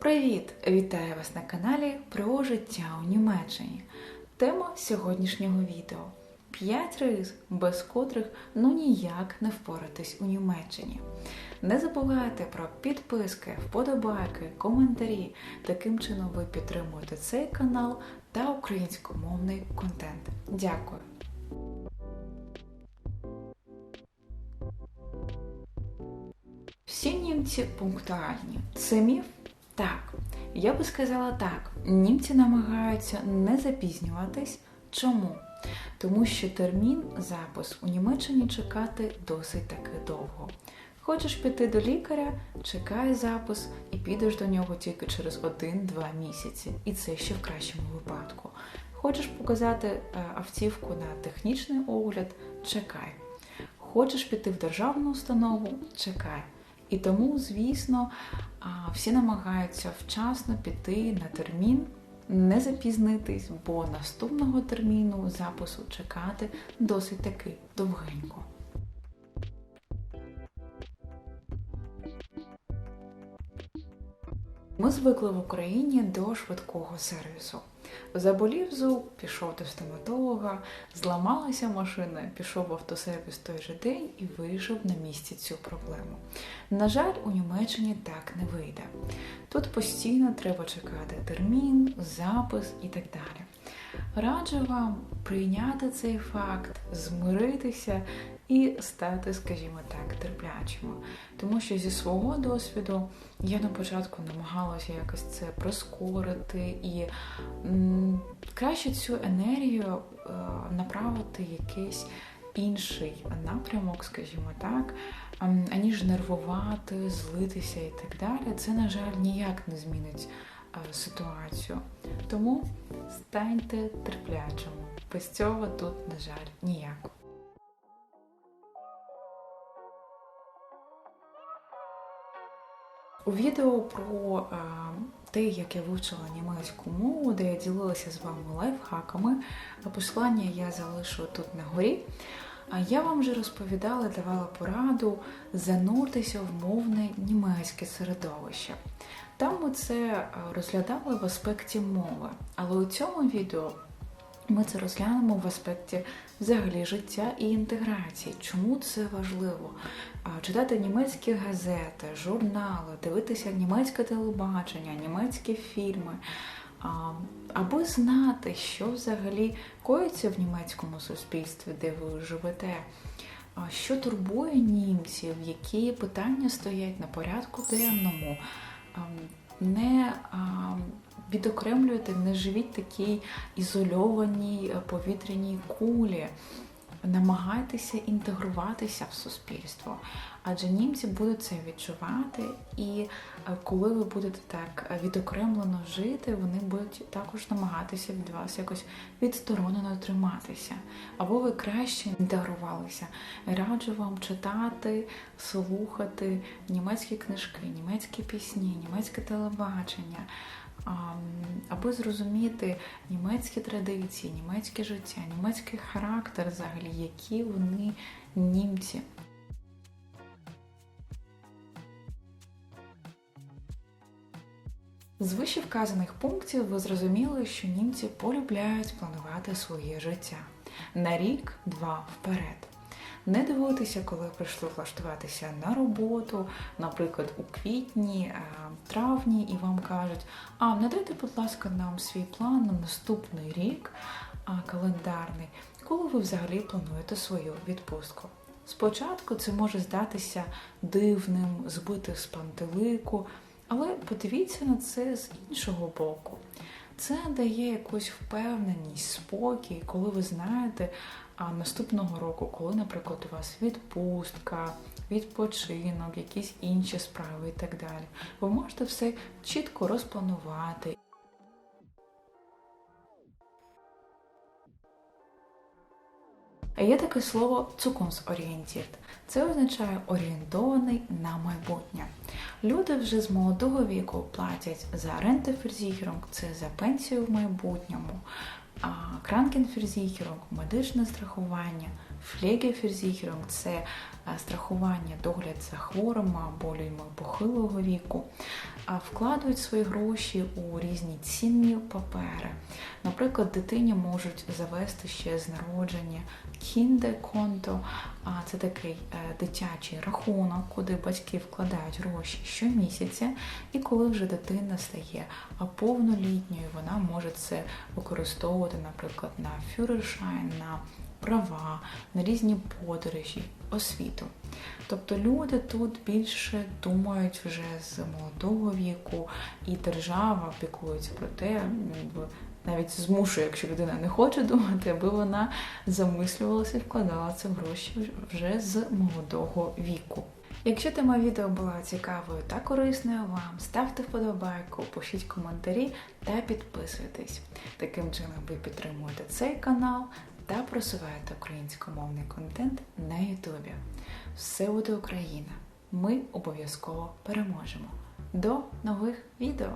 Привіт! Вітаю вас на каналі про життя у Німеччині. Тема сьогоднішнього відео: 5 рис, без котрих ну ніяк не впоратись у Німеччині. Не забувайте про підписки, вподобайки, коментарі. Таким чином ви підтримуєте цей канал та українськомовний контент. Дякую! Всі німці пунктуальні. Це міф? Так. Я би сказала так: німці намагаються не запізнюватись. Чому? Тому що термін запис у Німеччині чекати досить таки довго. Хочеш піти до лікаря, чекай запис і підеш до нього тільки через 1-2 місяці. І це ще в кращому випадку. Хочеш показати е, автівку на технічний огляд, чекай. Хочеш піти в державну установу, чекай. І тому, звісно, всі намагаються вчасно піти на термін, не запізнитись, бо наступного терміну запису чекати досить таки довгенько. Ми звикли в Україні до швидкого сервісу. Заболів зуб, пішов до стоматолога, зламалася машина, пішов в автосервіс той же день і вирішив на місці цю проблему. На жаль, у Німеччині так не вийде. Тут постійно треба чекати термін, запис і так далі. Раджу вам прийняти цей факт, змиритися і стати, скажімо так, терплячими. Тому що зі свого досвіду я на початку намагалася якось це прискорити і м, краще цю енергію е, направити якийсь інший напрямок, скажімо так, аніж нервувати, злитися і так далі. Це, на жаль, ніяк не змінить е, ситуацію. Тому станьте терплячими. Без цього тут, на жаль, ніяк. У відео про а, те, як я вивчила німецьку мову, де я ділилася з вами лайфхаками, посилання я залишу тут на горі. А я вам вже розповідала, давала пораду зануртися в мовне німецьке середовище. Там ми це розглядали в аспекті мови, але у цьому відео ми це розглянемо в аспекті взагалі життя і інтеграції. Чому це важливо? Читати німецькі газети, журнали, дивитися німецьке телебачення, німецькі фільми, аби знати, що взагалі коїться в німецькому суспільстві, де ви живете. Що турбує німців, які питання стоять на порядку денному, не відокремлюєте, не живіть такій ізольованій е, повітряній кулі. Намагайтеся інтегруватися в суспільство, адже німці будуть це відчувати, і е, коли ви будете так відокремлено жити, вони будуть також намагатися від вас якось відсторонено триматися. Або ви краще інтегрувалися. Раджу вам читати, слухати німецькі книжки, німецькі пісні, німецьке телебачення аби зрозуміти німецькі традиції, німецьке життя, німецький характер, взагалі, які вони німці. З вище вказаних пунктів ви зрозуміли, що німці полюбляють планувати своє життя на рік-два вперед. Не дивитися, коли прийшли влаштуватися на роботу, наприклад, у квітні, е, травні, і вам кажуть, а надайте, будь ласка, нам свій план на наступний рік календарний, коли ви взагалі плануєте свою відпустку. Спочатку це може здатися дивним, збити з пантелику, але подивіться на це з іншого боку. Це дає якусь впевненість, спокій, коли ви знаєте, а наступного року, коли, наприклад, у вас відпустка, відпочинок, якісь інші справи і так далі, ви можете все чітко розпланувати. А є таке слово цукунсорієнтіт. Це означає орієнтований на майбутнє. Люди вже з молодого віку платять за рентеферзіхерунг, це за пенсію в майбутньому, Кранкенферзіхерунг, медичне страхування, Pflegeversicherung – це страхування, догляд за хворими або людьми похилого віку, а вкладають свої гроші у різні цінні папери. Наприклад, дитині можуть завести ще з народження кіндеконто, а це такий е, дитячий рахунок, куди батьки вкладають гроші щомісяця, і коли вже дитина стає повнолітньою, вона може це використовувати, наприклад, на фюрершайн, на права, на різні подорожі, освіту. Тобто люди тут більше думають вже з молодого віку, і держава піклується про те, навіть змушує, якщо людина не хоче думати, аби вона замислювалася і вкладала це в гроші вже з молодого віку. Якщо тема відео була цікавою та корисною вам, ставте вподобайку, пишіть коментарі та підписуйтесь. Таким чином ви підтримуєте цей канал та просуваєте українськомовний контент на Ютубі. Все буде Україна! Ми обов'язково переможемо. До нових відео!